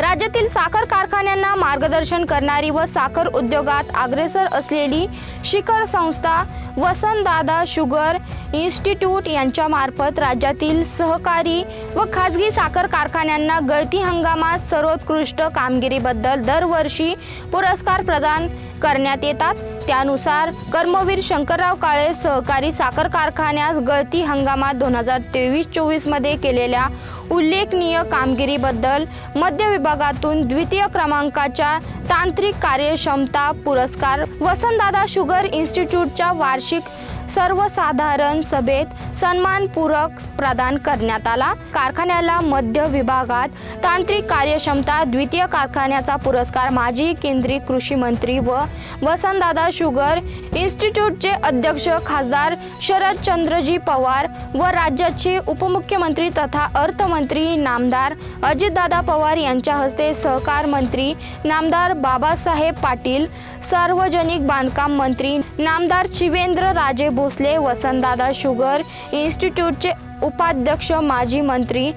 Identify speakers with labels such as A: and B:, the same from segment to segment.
A: राज्यातील साखर कारखान्यांना मार्गदर्शन करणारी व साखर उद्योगात अग्रेसर असलेली शिखर संस्था वसंतदादा शुगर इन्स्टिट्यूट यांच्यामार्फत राज्यातील सहकारी व खाजगी साखर कारखान्यांना गळती हंगामात सर्वोत्कृष्ट कामगिरीबद्दल दरवर्षी पुरस्कार प्रदान करण्यात येतात. त्यानुसार कर्मवीर शंकरराव काळे सहकारी साखर कारखान्यास गळती हंगामात दोन हजार तेवीस चोवीसमध्ये केलेल्या उल्लेखनीय कामगिरीबद्दल मध्य विभागातून द्वितीय क्रमांकाच्या तांत्रिक कार्यक्षमता पुरस्कार वसंतदादा शुगर इन्स्टिट्यूटच्या वार्षिक सर्वसाधारण सभेत सन्मानपूरक प्रदान करण्यात आला. कारखान्याला मध्य विभागात तांत्रिक कार्यक्षमता द्वितीय कारखान्याचा पुरस्कार माजी केंद्रीय कृषी मंत्री व वसंतदादा शुगर इन्स्टिट्यूटचे अध्यक्ष खासदार शरदचंद्रजी पवार व राज्याचे उपमुख्यमंत्री तथा अर्थमंत्री नामदार अजितदादा पवार यांच्या हस्ते सहकार मंत्री नामदार बाबासाहेब पाटील सार्वजनिक बांधकाम मंत्री नामदार शिवेंद्र राजे भोसले वसंतदादा शुगर इन्स्टिट्यूटचे उपाध्यक्ष माजी मंत्री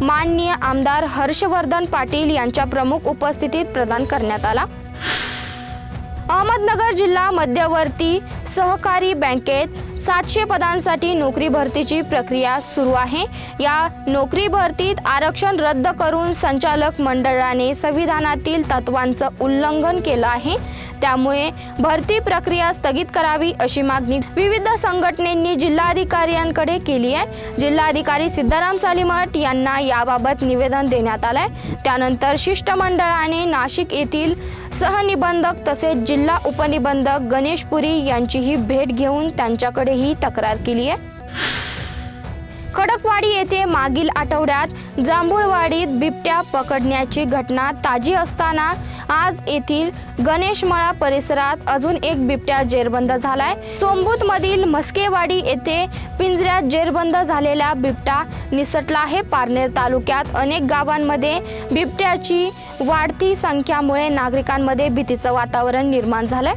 A: माननीय आमदार हर्षवर्धन पाटील यांच्या प्रमुख उपस्थितीत प्रदान करण्यात आला. अहमदनगर जिल्हा मध्यवर्ती सहकारी बँकेत सातशे पदांसाठी नोकरी भरतीची प्रक्रिया सुरू आहे. या नोकरी भरतीत आरक्षण रद्द करून संचालक मंडळाने संविधानातील तत्वांचं उल्लंघन केलं आहे. त्यामुळे भरती प्रक्रिया स्थगित करावी अशी मागणी विविध संघटनेंनी जिल्हाधिकाऱ्यांकडे केली आहे. जिल्हाधिकारी सिद्धाराम सालीमठ यांना याबाबत निवेदन देण्यात आलंय. त्यानंतर शिष्टमंडळाने नाशिक येथील सहनिबंधक तसेच जिल्हा उपनिबंधक गणेश पुरी यांचीही भेट घेऊन त्यांच्याकडे ही तक्रार केली आहे. खडकवाडी येथे मागील आठवड्यात जांभूळवाडीत बिबट्या पकडण्याची घटना ताजी असताना आज येथील गणेशमळा परिसरात अजून एक बिबट्या जेरबंद झालाय. चोंबूत मधील मस्केवाडी येथे पिंजऱ्यात जेरबंद झालेला बिबटा निसटला आहे. पारनेर तालुक्यात अनेक गावांमध्ये बिबट्याची वाढती संख्यामुळे नागरिकांमध्ये भीतीचं वातावरण निर्माण झालंय.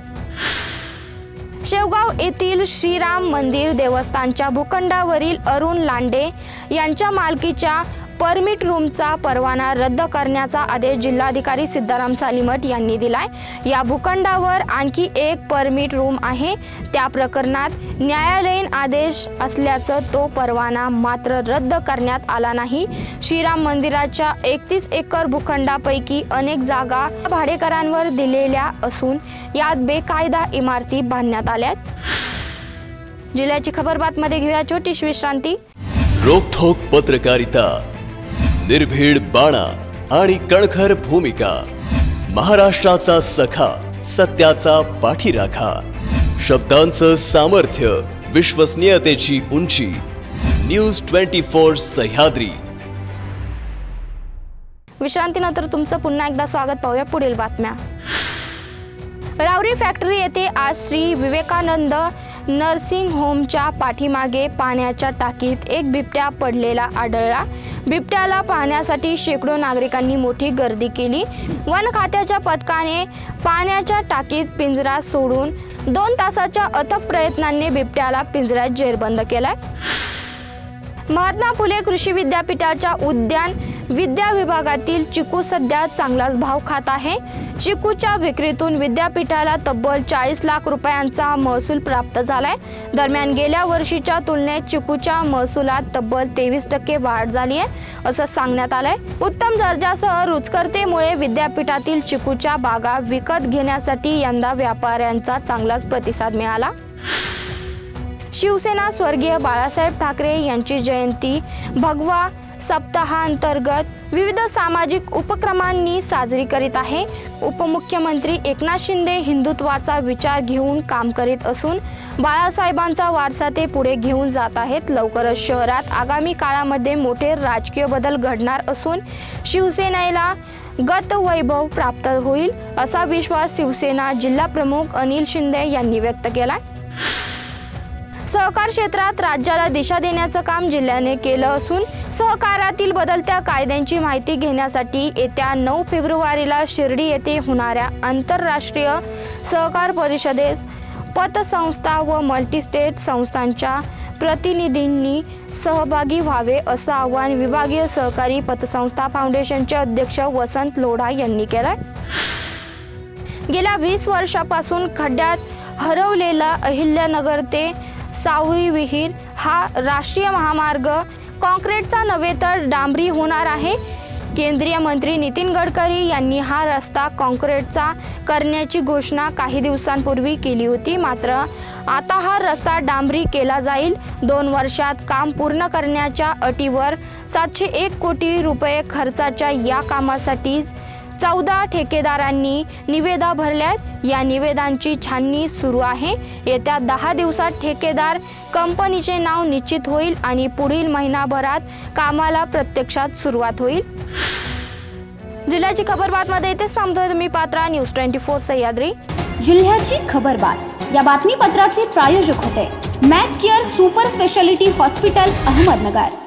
A: शेवगाव येथील श्रीराम मंदिर देवस्थानच्या भूखंडावरील अरुण लांडे यांच्या मालकीच्या परमिट रूमचा परवाना रद्द करण्याचा आदेश जिल्हाधिकारी सिद्धाराम सालीमठ यांनी दिलाय. या भूखंडावर आणखी एक परमिट रूम आहे. त्या प्रकरणात न्यायालयीन आदेश असल्याचं तो परवाना मात्र रद्द करण्यात आला नाही. श्रीराम मंदिराच्या एकतीस एकर भूखंडापैकी अनेक जागा भाडेकरांवर दिलेल्या असून यात बेकायदा इमारती बांधण्यात आल्या जिल्ह्याची खबरबातमध्ये घेऊया. छोटीशी विश्रांती.
B: रोखोक पत्रकारिता. निर्भीड बाणा आणि कणखर भूमिका. महाराष्ट्राचा सखा सत्याचा पाठीराखा. शब्दांचं सामर्थ्य विश्वसनीयतेची उंची. News twenty four Sahyadri.
A: विश्रांतीनंतर तुमचं पुन्हा एकदा स्वागत. पाहूया पुढील बातम्या. रावरी फॅक्टरी येथे आज श्री विवेकानंद नर्सिंग होमच्या पाठीमागे पाण्याच्या टाकीत एक बिबट्या पडलेला आढळला. बिबट्याला पाहण्यासाठी शेकडो नागरिकांनी मोठी गर्दी केली. वन खात्याच्या पथकाने पाण्याच्या टाकीत पिंजरा सोडून दोन तासाच्या अथक प्रयत्नांनी बिबट्याला पिंजऱ्यात जेरबंद केलाय. महात्मा फुले कृषी विद्यापीठाच्या उद्यान विद्या विभागातील चिकू सध्या चांगलाच भाव खात आहे. चिकूच्या विक्रीतून विद्यापीठाला तब्बल चाळीस लाख रुपयांचा महसूल प्राप्त झालाय. दरम्यान गेल्या वर्षीच्या तुलनेत चिकूच्या महसुलात तब्बल तेवीस टक्के वाढ झाली आहे असं सांगण्यात आलंय. उत्तम दर्जासह रुचकरतेमुळे विद्यापीठातील चिकूच्या बागा विकत घेण्यासाठी यंदा व्यापाऱ्यांचा चांगलाच प्रतिसाद मिळाला. शिवसेना स्वर्गीय बाळासाहेब ठाकरे यांची जयंती भगवा सप्ताहांतर्गत विविध सामाजिक उपक्रमांनी साजरी करीत आहे. उपमुख्यमंत्री एकनाथ शिंदे हिंदुत्वाचा विचार घेऊन काम करीत असून बाळासाहेबांचा वारसा ते पुढे घेऊन जात आहेत. लवकरच शहरात आगामी काळामध्ये मोठे राजकीय बदल घडणार असून शिवसेनेला गत वैभव प्राप्त होईल असा विश्वास शिवसेना जिल्हा प्रमुख अनिल शिंदे यांनी व्यक्त केला सहकार क्षेत्रात राज्याला दिशा देण्याचं काम जिल्ह्याने केलं असून सहकारातील बदलत्या कायद्यांची माहिती घेण्यासाठी येत्या नऊ फेब्रुवारीला शिर्डी येथे होणाऱ्या आंतरराष्ट्रीय सहकार परिषदेस पतसंस्था व मल्टीस्टेट संस्थांच्या प्रतिनिधींनी सहभागी व्हावे असं आवाहन विभागीय सहकारी पतसंस्था फाउंडेशनचे अध्यक्ष वसंत लोढा यांनी केलं गेल्या वीस वर्षापासून खड्ड्यात हरवलेला अहिल्यानगर ते सावरी विहीर हा राष्ट्रीय महामार्ग. कॉन्क्रीटचा नव्हे तर डांबरी होणार आहे. केंद्रीय मंत्री नितीन गडकरी यांनी हा रस्ता कॉन्क्रीटचा करण्याची घोषणा काही दिवसांपूर्वी केली होती. मात्र आता हा रस्ता डांबरी केला जाईल. दोन वर्षात काम पूर्ण करण्याच्या अटीवर सातशे एक कोटी रुपये खर्चाच्या या कामासाठी चौदा ठेकेदारांनी निवेदा भरल्यात. या निवेदांची छाननी सुरू आहे. येत्या दहा दिवसात ठेकेदार कंपनीचे नाव निश्चित होईल आणि पुढील महिनाभरात कामाला प्रत्यक्षात सुरुवात होईल. जिल्ह्याची खबरबातमध्ये इथेच थांबतोय तुम्ही Patra. News twenty four Sahyadri.
C: जिल्ह्याची खबरबात या बातमीपत्राचे प्रायोजक होते. Mac care super speciality hospital Ahmednagar.